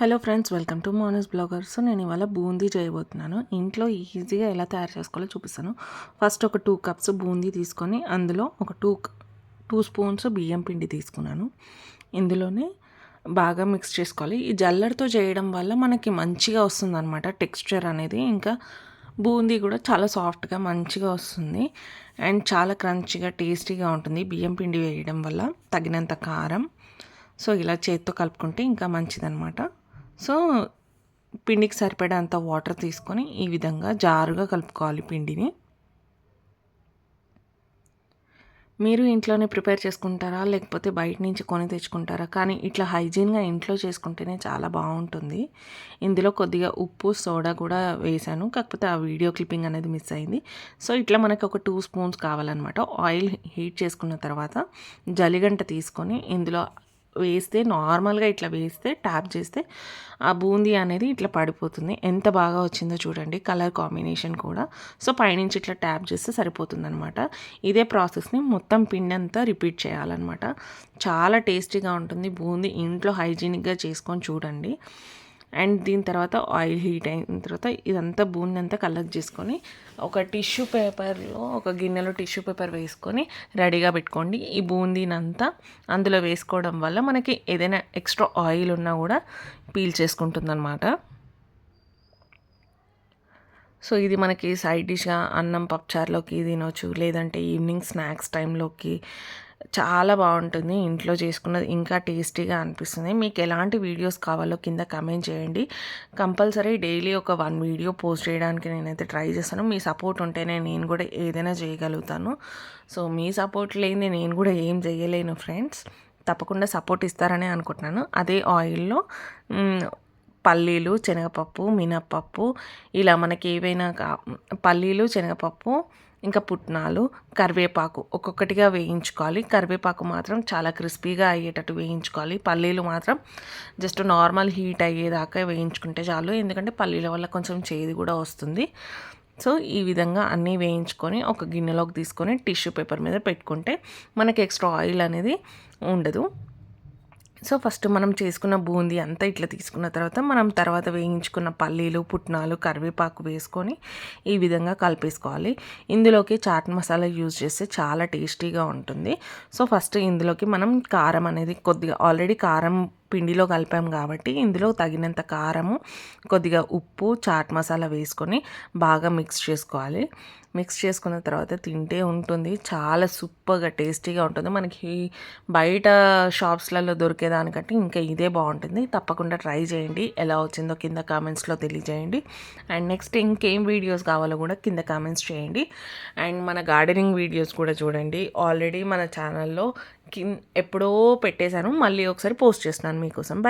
Hello friends welcome to మోనస్ blogger so నేను ఇవాళ బూందీ చేయబోతున్నాను. ఇంట్లో ఈజీగా ఎలా తయారు చేసుకోవాలో చూపిస్తాను. ఫస్ట్ ఒక టూ కప్స్ బూందీ తీసుకొని అందులో ఒక టూ టూ స్పూన్స్ బియ్యం పిండి తీసుకున్నాను. ఇందులోనే బాగా మిక్స్ చేసుకోవాలి. ఈ జల్లెడతో చేయడం వల్ల మనకి మంచిగా వస్తుంది అనమాట టెక్స్చర్ అనేది. ఇంకా బూందీ కూడా చాలా సాఫ్ట్గా మంచిగా వస్తుంది. అండ్ చాలా క్రంచిగా టేస్టీగా ఉంటుంది బియ్యం పిండి వేయడం వల్ల తగినంత కారం. సో ఇలా చేత్తో కలుపుకుంటే ఇంకా మంచిదన్నమాట. సో పిండికి సరిపడేంత వాటర్ తీసుకొని ఈ విధంగా జారుగా కలుపుకోవాలి పిండిని. మీరు ఇంట్లోనే ప్రిపేర్ చేసుకుంటారా? లేకపోతే బయట నుంచి కొని తెచ్చుకుంటారా? కానీ ఇట్లా హైజీన్గా ఇంట్లో చేసుకుంటేనే చాలా బాగుంటుంది. ఇందులో కొద్దిగా ఉప్పు సోడా కూడా వేసాను కాకపోతే ఆ వీడియో క్లిప్పింగ్ అనేది మిస్ అయింది. సో ఇట్లా మనకి ఒక టూ స్పూన్స్ కావాలన్నమాట. ఆయిల్ హీట్ చేసుకున్న తర్వాత జలిగంట తీసుకొని ఇందులో వేస్తే నార్మల్గా ఇట్లా వేస్తే ట్యాప్ చేస్తే ఆ బూందీ అనేది ఇట్లా పడిపోతుంది. ఎంత బాగా వచ్చిందో చూడండి కలర్ కాంబినేషన్ కూడా. సో పైనుంచి ఇట్లా ట్యాప్ చేస్తే సరిపోతుందనమాట ఇదే ప్రాసెస్ని మొత్తం పిండి అంతా రిపీట్ చేయాలన్నమాట. చాలా టేస్టీగా ఉంటుంది బూందీ. ఇంట్లో హైజీనిక్గా చేసుకొని చూడండి. అండ్ దీని తర్వాత ఆయిల్ హీట్ అయిన తర్వాత ఇదంతా బూంది అంతా కలెక్ట్ చేసుకొని ఒక టిష్యూ పేపర్లో ఒక గిన్నెలో టిష్యూ పేపర్ వేసుకొని రెడీగా పెట్టుకోండి. ఈ బూందీనంతా అందులో వేసుకోవడం వల్ల మనకి ఏదైనా ఎక్స్ట్రా ఆయిల్ ఉన్నా కూడా పీల్ చేసుకుంటుంది అనమాట సో ఇది మనకి సైడ్ డిష్గా అన్నం పప్పుచారులోకి తినొచ్చు లేదంటే ఈవినింగ్ స్నాక్స్ టైంలోకి చాలా బాగుంటుంది ఇంట్లో చేసుకున్నది ఇంకా టేస్టీగా అనిపిస్తుంది. మీకు ఎలాంటి వీడియోస్ కావాలో కింద కమెంట్ చేయండి. కంపల్సరీ డైలీ ఒక వన్ వీడియో పోస్ట్ చేయడానికి నేనైతే ట్రై చేస్తాను. మీ సపోర్ట్ ఉంటేనే నేను కూడా ఏదైనా చేయగలుగుతాను. సో మీ సపోర్ట్ లేని నేను కూడా ఏం చేయలేను ఫ్రెండ్స్. తప్పకుండా సపోర్ట్ ఇస్తారని అనుకుంటున్నాను. అదే ఆయిల్లో పల్లీలు శనగపప్పు మినప్పప్పు ఇలా మనకి ఏవైనా పల్లీలు శనగపప్పు ఇంకా పుట్నాలు కరివేపాకు ఒక్కొక్కటిగా వేయించుకోవాలి. కరివేపాకు మాత్రం చాలా క్రిస్పీగా అయ్యేటట్టు వేయించుకోవాలి. పల్లీలు మాత్రం జస్ట్ నార్మల్ హీట్ అయ్యేదాకా వేయించుకుంటే చాలు. ఎందుకంటే పల్లీల వల్ల కొంచెం చేదు కూడా వస్తుంది. సో ఈ విధంగా అన్నీ వేయించుకొని ఒక గిన్నెలోకి తీసుకొని టిష్యూ పేపర్ మీద పెట్టుకుంటే మనకి ఎక్స్ట్రా ఆయిల్ అనేది ఉండదు. సో ఫస్ట్ మనం చేసుకున్న బూందీ అంతా ఇట్లా తీసుకున్న తర్వాత మనం తర్వాత వేయించుకున్న పల్లీలు పుట్నాలు కరివేపాకు వేసుకొని ఈ విధంగా కలిపేసుకోవాలి. ఇందులోకి చాట్ మసాలా యూజ్ చేస్తే చాలా టేస్టీగా ఉంటుంది. సో ఫస్ట్ ఇందులోకి మనం కారం అనేది కొద్దిగా ఆల్రెడీ కారం పిండిలో కలిపాం కాబట్టి ఇందులో తగినంత కారము కొద్దిగా ఉప్పు చాట్ మసాలా వేసుకొని బాగా మిక్స్ చేసుకోవాలి. మిక్స్ చేసుకున్న తర్వాత తింటే ఉంటుంది. చాలా సూపర్గా టేస్టీగా ఉంటుంది. మనకి బయట షాప్స్లలో దొరికేదానికంటే ఇంకా ఇదే బాగుంటుంది. తప్పకుండా ట్రై చేయండి. ఎలా వచ్చిందో కింద కామెంట్స్లో తెలియజేయండి. అండ్ నెక్స్ట్ ఇంకేం వీడియోస్ కావాలో కూడా కింద కామెంట్స్ చేయండి. అండ్ మన గార్డెనింగ్ వీడియోస్ కూడా చూడండి. ఆల్రెడీ మన ఛానల్లో ఎప్పుడో పెట్టేశాను మళ్ళీ ఒకసారి పోస్ట్ చేస్తున్నాను మీకోసం. బై